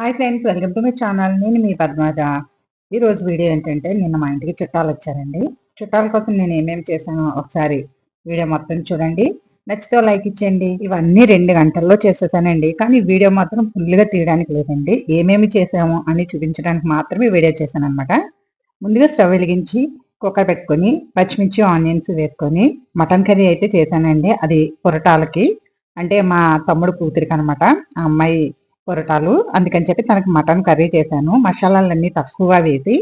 Hi friends welcome to my channel. నేను మీ పద్మాజ. ఈరోజు వీడియో ఏంటంటే నిన్న మా ఇంటికి చుట్టాలు వచ్చారండి. చుట్టాల కోసం నేను ఏమేమి చేశానో ఒకసారి వీడియో మొత్తం చూడండి. నచ్చితే లైక్ ఇచ్చేయండి. ఇవన్నీ రెండు గంటల్లో చేసేసానండి. కానీ వీడియో మాత్రం ఫుల్గా తీయడానికి లేదండి. ఏమేమి చేసాము అని చూపించడానికి మాత్రమే వీడియో చేశాను అనమాట ముందుగా స్టవ్ వెలిగించి కుక్కర్ పెట్టుకొని పచ్చిమిర్చి ఆనియన్స్ వేసుకొని మటన్ కర్రీ అయితే చేశానండి. అది పొరటాలకి. అంటే మా తమ్ముడు కూతురికి అనమాట ఆ అమ్మాయి పొరటాలు. అందుకని చెప్పి తనకి మటన్ కర్రీ చేశాను. మసాలాలన్నీ తక్కువగా వేసి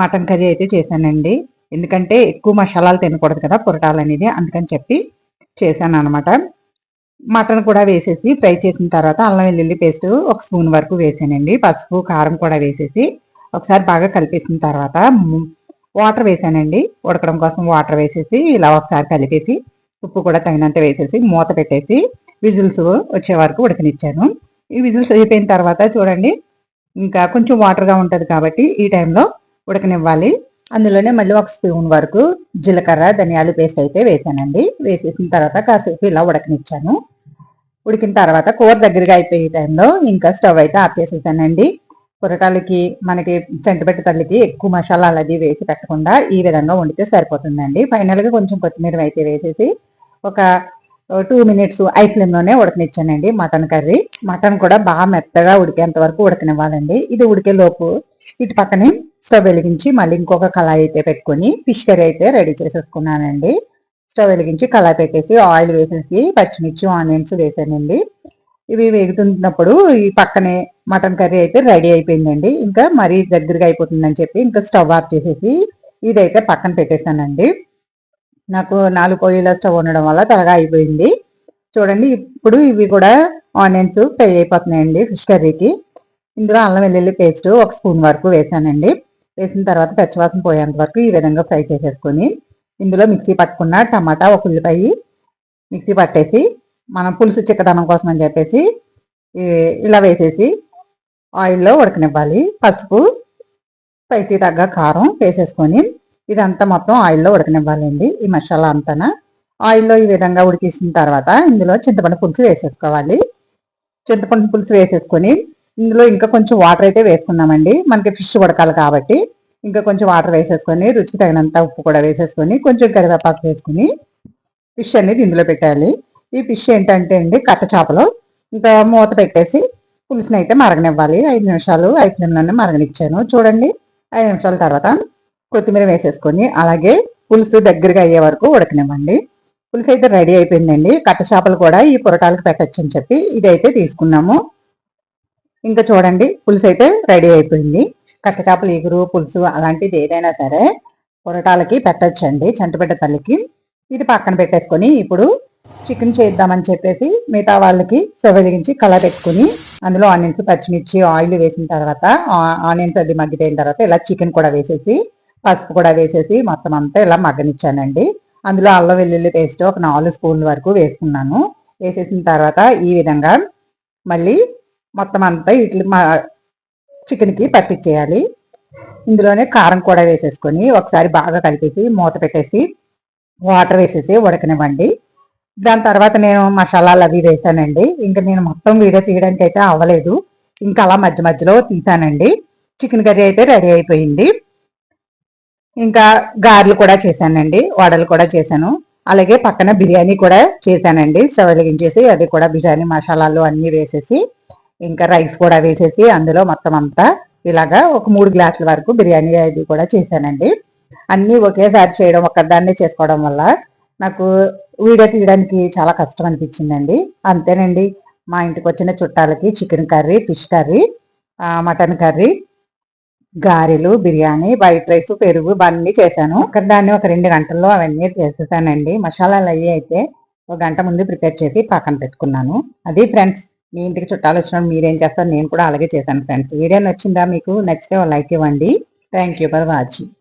మటన్ కర్రీ అయితే చేశానండి. ఎందుకంటే ఎక్కువ మసాలాలు తినకూడదు కదా పొరటాలు అనేది. అందుకని చెప్పి చేశాను అనమాట మటన్ కూడా వేసేసి ఫ్రై చేసిన తర్వాత అల్లం వెల్లుల్లి పేస్ట్ ఒక స్పూన్ వరకు వేసానండి. పసుపు కారం కూడా వేసేసి ఒకసారి బాగా కలిపేసిన తర్వాత వాటర్ వేసానండి. ఉడకడం కోసం వాటర్ వేసేసి ఇలా ఒకసారి కలిపేసి ఉప్పు కూడా తగినంత వేసేసి మూత పెట్టేసి విజిల్స్ వచ్చే వరకు ఉడకనిచ్చాను. ఈ విజిల్స్ అయిపోయిన తర్వాత చూడండి. ఇంకా కొంచెం వాటర్గా ఉంటుంది కాబట్టి ఈ టైంలో ఉడకనివ్వాలి. అందులోనే మళ్ళీ ఒక స్పూన్ వరకు జీలకర్ర ధనియాలు పేస్ట్ అయితే వేసానండి. వేసేసిన తర్వాత కాసేపు ఇలా ఉడకనిచ్చాను. ఉడికిన తర్వాత కూర దగ్గరగా అయిపోయే టైంలో ఇంకా స్టవ్ అయితే ఆఫ్ చేసేసానండి. పొరటాలకి మనకి చెంటపెట్టి తల్లికి ఎక్కువ మసాలాలు అది వేసి పెట్టకుండా ఈ విధంగా వండితే సరిపోతుందండి. ఫైనల్గా కొంచెం కొత్తిమీర అయితే వేసేసి ఒక టూ మినిట్స్ ఐ ఫ్లేమ్లోనే ఉడకనిచ్చానండి మటన్ కర్రీ మటన్ కూడా బాగా మెత్తగా ఉడికేంత వరకు ఉడకనివ్వాలండి. ఇది ఉడికే లోపు ఇటు పక్కనే స్టవ్ వెలిగించి మళ్ళీ ఇంకొక కళాయి అయితే పెట్టుకొని ఫిష్ కర్రీ అయితే రెడీ చేసేసుకున్నానండి. స్టవ్ వెలిగించి కళాయి పెట్టేసి ఆయిల్ వేసేసి పచ్చిమిర్చి ఆనియన్స్ వేసానండి. ఇవి వేగుతున్నప్పుడు ఈ పక్కనే మటన్ కర్రీ అయితే రెడీ అయిపోయిందండి. ఇంకా మరీ దగ్గరగా అయిపోతుందని చెప్పి ఇంకా స్టవ్ ఆఫ్ చేసేసి ఇదైతే పక్కన పెట్టేశానండి. నాకు నాలుగు పొయ్యిల స్టవ్ ఉండడం వల్ల త్వరగా అయిపోయింది. చూడండి ఇప్పుడు ఇవి కూడా ఆనియన్స్ ఫ్రై అయిపోతున్నాయండి ఫిష్ కర్రీకి. ఇందులో అల్లం వెల్లుల్లి పేస్ట్ ఒక స్పూన్ వరకు వేసానండి. వేసిన తర్వాత పచ్చివాసన పోయేంత వరకు ఈ విధంగా ఫ్రై చేసేసుకొని ఇందులో మిక్సీ పట్టుకున్న టమాటా ఒక ఉల్లిపాయ మిక్సీ పట్టేసి మనం పులుసు చిక్కదనం కోసం అని చెప్పేసి ఇలా వేసేసి ఆయిల్లో ఉడకనివ్వాలి. పసుపు స్పైసీ తగ్గ కారం వేసేసుకొని ఇదంతా మొత్తం ఆయిల్లో ఉడకనివ్వాలండి ఈ మసాలా అంతా ఆయిల్లో ఈ విధంగా ఉడికేసిన తర్వాత ఇందులో చింతపండు పులుసు వేసేసుకోవాలి. చింతపండు పులుసు వేసేసుకొని ఇందులో ఇంకా కొంచెం వాటర్ అయితే వేసుకున్నామండి. మనకి ఫిష్ ఉడకాలి కాబట్టి ఇంకా కొంచెం వాటర్ వేసేసుకొని రుచికి తగినంత ఉప్పు కూడా వేసేసుకొని కొంచెం కరివేపాకు వేసుకుని ఫిష్ అనేది ఇందులో పెట్టాలి. ఈ ఫిష్ ఏంటంటే అండి కట్ట చేపలు. ఇంకా మూత పెట్టేసి పులుసుని అయితే మరగనివ్వాలి. ఐదు నిమిషాలు ఐదు నిమిషాలు మరగనిచ్చాను. చూడండి ఐదు నిమిషాల తర్వాత కొత్తిమీర వేసేసుకొని అలాగే పులుసు దగ్గరగా అయ్యే వరకు ఉడకనివ్వండి. పులుసు అయితే రెడీ అయిపోయిందండి. కట్ట చేపలు కూడా ఈ పొరటాలకు పెట్టచ్చు అని చెప్పి ఇదైతే తీసుకున్నాము. ఇంకా చూడండి పులుసు అయితే రెడీ అయిపోయింది. కట్ట చేపలు ఎగురు పులుసు అలాంటిది ఏదైనా సరే పొరటాలకి పెట్టచ్చండి చంటపెట్ట తల్లికి. ఇది పక్కన పెట్టేసుకొని ఇప్పుడు చికెన్ చేద్దామని చెప్పేసి మిగతా వాళ్ళకి వెలిగించి కళ పెట్టుకుని అందులో ఆనియన్స్ పచ్చిమిర్చి ఆయిల్ వేసిన తర్వాత ఆనియన్స్ అది మగ్గిపోయిన తర్వాత ఇలా చికెన్ కూడా వేసేసి పసుపు కూడా వేసేసి మొత్తం అంతా ఇలా మగ్గనిచ్చానండి. అందులో అల్లం వెల్లుల్లి పేస్ట్ ఒక నాలుగు స్పూన్ల వరకు వేసుకున్నాను. వేసేసిన తర్వాత ఈ విధంగా మళ్ళీ మొత్తం అంతా ఇట్లు మా చికెన్కి పట్టించేయాలి ఇందులోనే కారం కూడా వేసేసుకొని ఒకసారి బాగా కలిపేసి మూత పెట్టేసి వాటర్ వేసేసి ఉడకనివ్వండి. దాని తర్వాత నేను మసాలాలు అవి వేసానండి. ఇంకా నేను మొత్తం వీడియో తీయడానికి అయితే అవ్వలేదు. ఇంకా అలా మధ్య మధ్యలో తీసానండి. చికెన్ కర్రీ అయితే రెడీ అయిపోయింది. ఇంకా గారెలు కూడా చేశానండి వడలు కూడా చేశాను. అలాగే పక్కన బిర్యానీ కూడా చేశానండి స్టవ్ వెలిగించేసి అది కూడా బిర్యానీ మసాలాలు అన్నీ వేసేసి ఇంకా రైస్ కూడా వేసేసి అందులో మొత్తం అంతా ఇలాగా ఒక మూడు గ్లాసుల వరకు బిర్యానీ అది కూడా చేశానండి. అన్నీ ఒకేసారి చేయడం ఒక్కదాన్నే చేసుకోవడం వల్ల నాకు వీడియో తీయడానికి చాలా కష్టం అనిపించిందండి. అంతేనండి మా ఇంటికి వచ్చిన చుట్టాలకి chicken curry fish curry mutton curry గారెలు బిర్యానీ వైట్ రైస్ పెరుగు ఇవన్నీ చేశాను. దాన్ని ఒక రెండు గంటల్లో అవన్నీ చేసేసానండి. మసాలాలు అవి అయితే ఒక గంట ముందు ప్రిపేర్ చేసి పక్కన పెట్టుకున్నాను. అది ఫ్రెండ్స్ మీ ఇంటికి చుట్టాలు వచ్చినప్పుడు మీరేం చేస్తారు నేను కూడా అలాగే చేశాను ఫ్రెండ్స్. వీడియో నచ్చిందా మీకు? నచ్చితే లైక్ ఇవ్వండి. Thank you for watching.